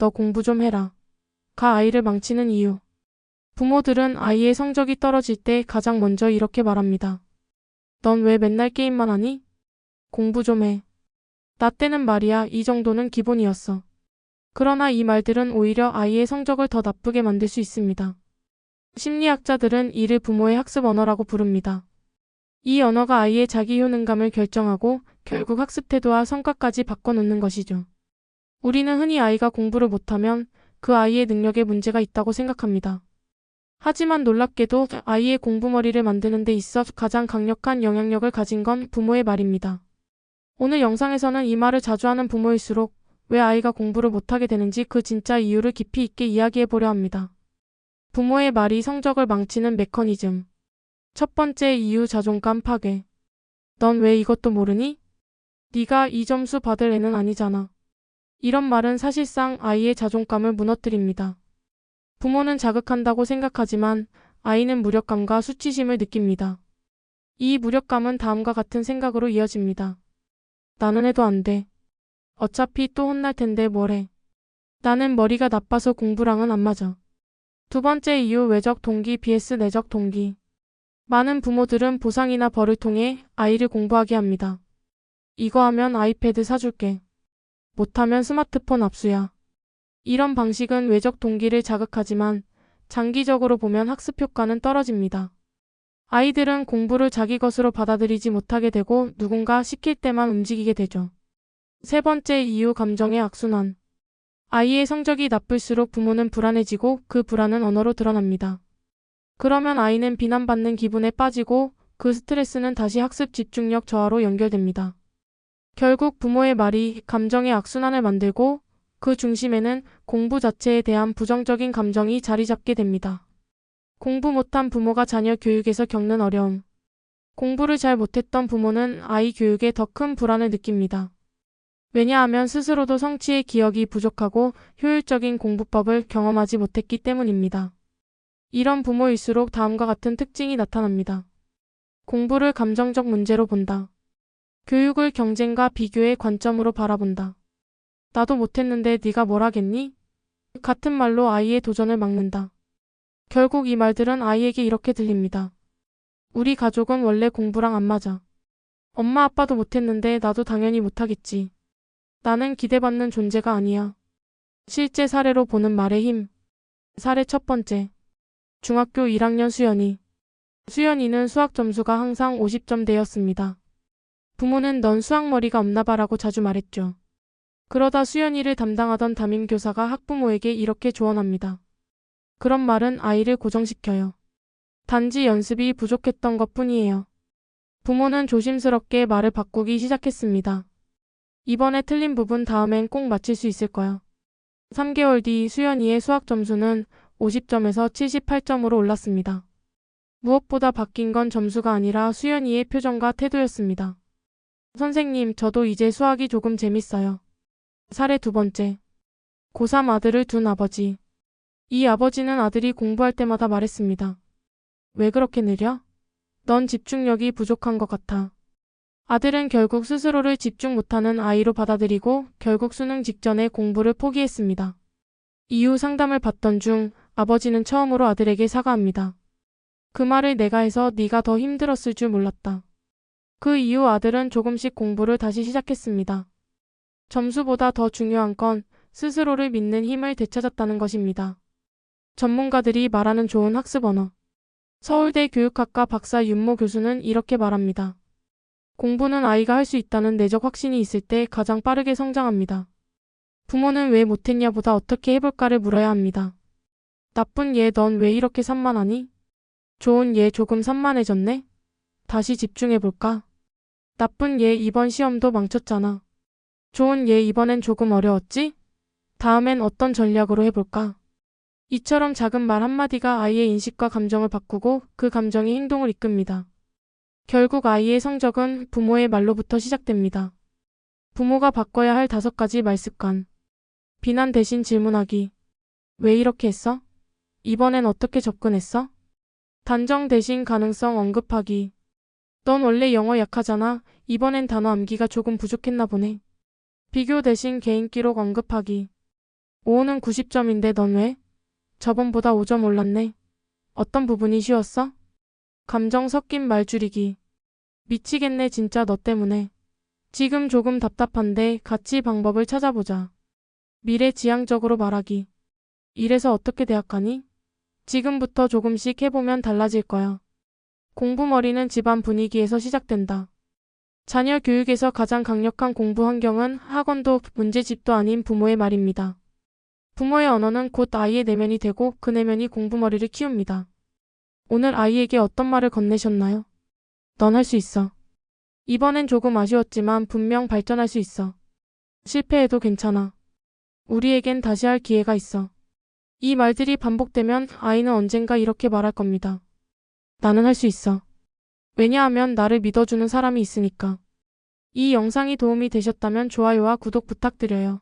너 공부 좀 해라. 가 아이를 망치는 이유. 부모들은 아이의 성적이 떨어질 때 가장 먼저 이렇게 말합니다. 넌 왜 맨날 게임만 하니? 공부 좀 해. 나 때는 말이야 이 정도는 기본이었어. 그러나 이 말들은 오히려 아이의 성적을 더 나쁘게 만들 수 있습니다. 심리학자들은 이를 부모의 학습 언어라고 부릅니다. 이 언어가 아이의 자기 효능감을 결정하고 결국 학습 태도와 성과까지 바꿔놓는 것이죠. 우리는 흔히 아이가 공부를 못하면 그 아이의 능력에 문제가 있다고 생각합니다. 하지만 놀랍게도 아이의 공부머리를 만드는 데 있어 가장 강력한 영향력을 가진 건 부모의 말입니다. 오늘 영상에서는 이 말을 자주 하는 부모일수록 왜 아이가 공부를 못하게 되는지 그 진짜 이유를 깊이 있게 이야기해 보려 합니다. 부모의 말이 성적을 망치는 메커니즘. 첫 번째 이유 자존감 파괴. 넌 왜 이것도 모르니? 네가 이 점수 받을 애는 아니잖아. 이런 말은 사실상 아이의 자존감을 무너뜨립니다. 부모는 자극한다고 생각하지만 아이는 무력감과 수치심을 느낍니다. 이 무력감은 다음과 같은 생각으로 이어집니다. 나는 해도 안 돼. 어차피 또 혼날 텐데 뭐래. 나는 머리가 나빠서 공부랑은 안 맞아. 두 번째 이유 외적 동기 vs 내적 동기. 많은 부모들은 보상이나 벌을 통해 아이를 공부하게 합니다. 이거 하면 아이패드 사줄게. 못하면 스마트폰 압수야. 이런 방식은 외적 동기를 자극하지만 장기적으로 보면 학습 효과는 떨어집니다. 아이들은 공부를 자기 것으로 받아들이지 못하게 되고 누군가 시킬 때만 움직이게 되죠. 세 번째 이유 감정의 악순환. 아이의 성적이 나쁠수록 부모는 불안해지고 그 불안은 언어로 드러납니다. 그러면 아이는 비난받는 기분에 빠지고 그 스트레스는 다시 학습 집중력 저하로 연결됩니다. 결국 부모의 말이 감정의 악순환을 만들고 그 중심에는 공부 자체에 대한 부정적인 감정이 자리 잡게 됩니다. 공부 못한 부모가 자녀 교육에서 겪는 어려움. 공부를 잘 못했던 부모는 아이 교육에 더 큰 불안을 느낍니다. 왜냐하면 스스로도 성취의 기억이 부족하고 효율적인 공부법을 경험하지 못했기 때문입니다. 이런 부모일수록 다음과 같은 특징이 나타납니다. 공부를 감정적 문제로 본다. 교육을 경쟁과 비교의 관점으로 바라본다. 나도 못했는데 네가 뭘 하겠니? 같은 말로 아이의 도전을 막는다. 결국 이 말들은 아이에게 이렇게 들립니다. 우리 가족은 원래 공부랑 안 맞아. 엄마 아빠도 못했는데 나도 당연히 못하겠지. 나는 기대받는 존재가 아니야. 실제 사례로 보는 말의 힘. 사례 첫 번째. 중학교 1학년 수연이. 수연이는 수학 점수가 항상 50점대였습니다. 부모는 넌 수학머리가 없나봐라고 자주 말했죠. 그러다 수연이를 담당하던 담임교사가 학부모에게 이렇게 조언합니다. 그런 말은 아이를 고정시켜요. 단지 연습이 부족했던 것 뿐이에요. 부모는 조심스럽게 말을 바꾸기 시작했습니다. 이번에 틀린 부분 다음엔 꼭 맞힐 수 있을 거야. 3개월 뒤 수연이의 수학 점수는 50점에서 78점으로 올랐습니다. 무엇보다 바뀐 건 점수가 아니라 수연이의 표정과 태도였습니다. 선생님, 저도 이제 수학이 조금 재밌어요. 사례 두 번째. 고3 아들을 둔 아버지. 이 아버지는 아들이 공부할 때마다 말했습니다. 왜 그렇게 느려? 넌 집중력이 부족한 것 같아. 아들은 결국 스스로를 집중 못하는 아이로 받아들이고 결국 수능 직전에 공부를 포기했습니다. 이후 상담을 받던 중 아버지는 처음으로 아들에게 사과합니다. 그 말을 내가 해서 네가 더 힘들었을 줄 몰랐다. 그 이후 아들은 조금씩 공부를 다시 시작했습니다. 점수보다 더 중요한 건 스스로를 믿는 힘을 되찾았다는 것입니다. 전문가들이 말하는 좋은 학습 언어. 서울대 교육학과 박사 윤모 교수는 이렇게 말합니다. 공부는 아이가 할 수 있다는 내적 확신이 있을 때 가장 빠르게 성장합니다. 부모는 왜 못했냐보다 어떻게 해볼까를 물어야 합니다. 나쁜 얘 넌 왜 이렇게 산만하니? 좋은 얘 조금 산만해졌네? 다시 집중해볼까? 나쁜 얘 이번 시험도 망쳤잖아. 좋은 얘 이번엔 조금 어려웠지? 다음엔 어떤 전략으로 해볼까? 이처럼 작은 말 한마디가 아이의 인식과 감정을 바꾸고 그 감정이 행동을 이끕니다. 결국 아이의 성적은 부모의 말로부터 시작됩니다. 부모가 바꿔야 할 다섯 가지 말 습관. 비난 대신 질문하기. 왜 이렇게 했어? 이번엔 어떻게 접근했어? 단정 대신 가능성 언급하기. 넌 원래 영어 약하잖아. 이번엔 단어 암기가 조금 부족했나 보네. 비교 대신 개인 기록 언급하기. 5는 90점인데 넌 왜? 저번보다 5점 올랐네. 어떤 부분이 쉬웠어? 감정 섞인 말 줄이기. 미치겠네 진짜 너 때문에. 지금 조금 답답한데 같이 방법을 찾아보자. 미래지향적으로 말하기. 이래서 어떻게 대학 가니? 지금부터 조금씩 해보면 달라질 거야. 공부머리는 집안 분위기에서 시작된다. 자녀 교육에서 가장 강력한 공부 환경은 학원도 문제집도 아닌 부모의 말입니다. 부모의 언어는 곧 아이의 내면이 되고 그 내면이 공부머리를 키웁니다. 오늘 아이에게 어떤 말을 건네셨나요? 넌 할 수 있어. 이번엔 조금 아쉬웠지만 분명 발전할 수 있어. 실패해도 괜찮아. 우리에겐 다시 할 기회가 있어. 이 말들이 반복되면 아이는 언젠가 이렇게 말할 겁니다. 나는 할 수 있어. 왜냐하면 나를 믿어주는 사람이 있으니까. 이 영상이 도움이 되셨다면 좋아요와 구독 부탁드려요.